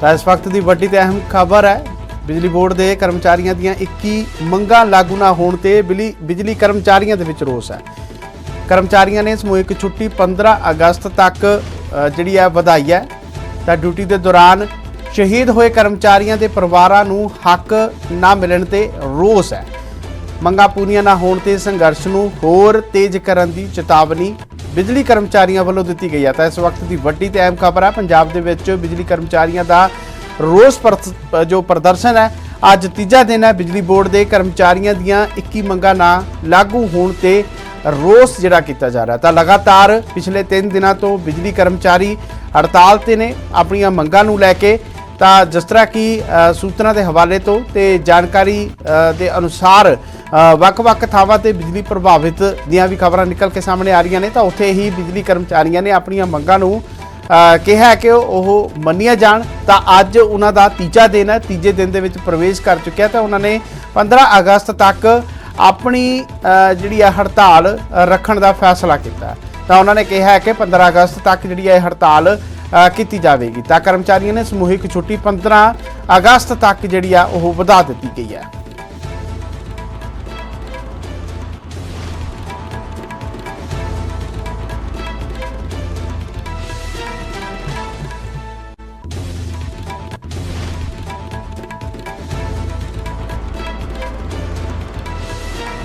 ਤਾਂ ਇਸ ਵਕਤ ਦੀ ਵੱਡੀ ਤੇ ਅਹਿਮ ਖਬਰ ਹੈ, ਬਿਜਲੀ ਬੋਰਡ ਦੇ ਕਰਮਚਾਰੀਆਂ ਦੀਆਂ 21 ਮੰਗਾਂ ਲਾਗੂ ਨਾ ਹੋਣ ਤੇ ਬਿਜਲੀ ਬਿਜਲੀ ਕਰਮਚਾਰੀਆਂ ਦੇ ਵਿੱਚ ਰੋਸ ਹੈ। ਕਰਮਚਾਰੀਆਂ ਨੇ ਸਮੂਹਿਕ ਛੁੱਟੀ 15 ਅਗਸਤ ਤੱਕ ਜਿਹੜੀ ਹੈ ਵਧਾਈ ਹੈ। ਤਾਂ ਡਿਊਟੀ ਦੇ ਦੌਰਾਨ ਸ਼ਹੀਦ ਹੋਏ ਕਰਮਚਾਰੀਆਂ ਦੇ ਪਰਿਵਾਰਾਂ ਨੂੰ ਹੱਕ ਨਾ ਮਿਲਣ ਤੇ ਰੋਸ ਹੈ। ਮੰਗਾਂ ਪੂਰੀਆਂ ਨਾ ਹੋਣ ਤੇ ਸੰਘਰਸ਼ ਨੂੰ ਹੋਰ ਤੇਜ਼ ਕਰਨ ਦੀ ਚੇਤਾਵਨੀ ਬਿਜਲੀ ਕਰਮਚਾਰੀਆਂ ਵੱਲੋਂ ਦਿੱਤੀ ਗਈ ਹੈ। ਤਾਂ ਇਸ ਵਕਤ ਦੀ ਵੱਡੀ ਤੇ ਅਹਿਮ ਖਬਰ ਹੈ, ਪੰਜਾਬ ਦੇ ਵਿੱਚ ਬਿਜਲੀ ਕਰਮਚਾਰੀਆਂ ਦਾ ਰੋਸ ਪ੍ਰਤ- ਜੋ ਪ੍ਰਦਰਸ਼ਨ ਹੈ, ਅੱਜ ਤੀਜਾ ਦਿਨ ਹੈ ਬਿਜਲੀ ਬੋਰਡ ਦੇ ਕਰਮਚਾਰੀਆਂ ਦੀਆਂ 21 ਮੰਗਾਂ ਨਾ ਲਾਗੂ ਹੋਣ ਤੇ ਰੋਸ ਜਿਹੜਾ ਕੀਤਾ ਜਾ ਰਿਹਾ ਤਾਂ ਲਗਾਤਾਰ ਪਿਛਲੇ 3 ਦਿਨਾਂ ਤੋਂ ਬਿਜਲੀ ਕਰਮਚਾਰੀ ਹੜਤਾਲ ਤੇ ਨੇ, ਆਪਣੀਆਂ ਮੰਗਾਂ ਨੂੰ ਲੈ ਕੇ। ਤਾਂ ਜਿਸ ਤਰ੍ਹਾਂ ਕਿ ਸੂਤਰਾਂ ਦੇ ਹਵਾਲੇ ਤੋਂ ਤੇ ਜਾਣਕਾਰੀ ਦੇ ਅਨੁਸਾਰ ਵੱਖ-ਵੱਖ ਥਾਵਾਂ ਤੇ ਬਿਜਲੀ ਪ੍ਰਭਾਵਿਤ ਦੀਆਂ ਵੀ ਖਬਰਾਂ ਨਿਕਲ ਕੇ ਸਾਹਮਣੇ ਆ ਰਹੀਆਂ ਨੇ, ਤਾਂ ਉੱਥੇ ਹੀ ਬਿਜਲੀ ਕਰਮਚਾਰੀਆਂ ਨੇ ਆਪਣੀਆਂ ਮੰਗਾਂ ਨੂੰ ਕਿਹਾ ਕਿ ਉਹ ਮੰਨੀਆਂ ਜਾਣ, ਤਾਂ ਅੱਜ ਉਹਨਾਂ ਦਾ ਤੀਜਾ ਦਿਨ ਹੈ, ਤੀਜੇ ਦਿਨ ਦੇ ਵਿੱਚ ਪ੍ਰਵੇਸ਼ ਕਰ ਚੁੱਕਿਆ ਤਾਂ ਉਹਨਾਂ ਨੇ 15 ਅਗਸਤ ਤੱਕ ਆਪਣੀ ਜਿਹੜੀ ਹੈ ਹੜਤਾਲ ਰੱਖਣ ਦਾ ਫੈਸਲਾ ਕੀਤਾ ਤਾਂ ਉਹਨਾਂ ਨੇ ਕਿਹਾ ਹੈ ਕਿ 15 ਅਗਸਤ ਤੱਕ ਜਿਹੜੀ ਹੈ ਇਹ ਹੜਤਾਲ ਕੀਤੀ ਜਾਵੇਗੀ। ਤਾਂ ਕਰਮਚਾਰੀਆਂ ਨੇ ਸਮੂਹਿਕ ਛੁੱਟੀ 15 ਅਗਸਤ ਤੱਕ ਜਿਹੜੀ ਆ ਉਹ ਵਧਾ ਦਿੱਤੀ ਗਈ ਹੈ।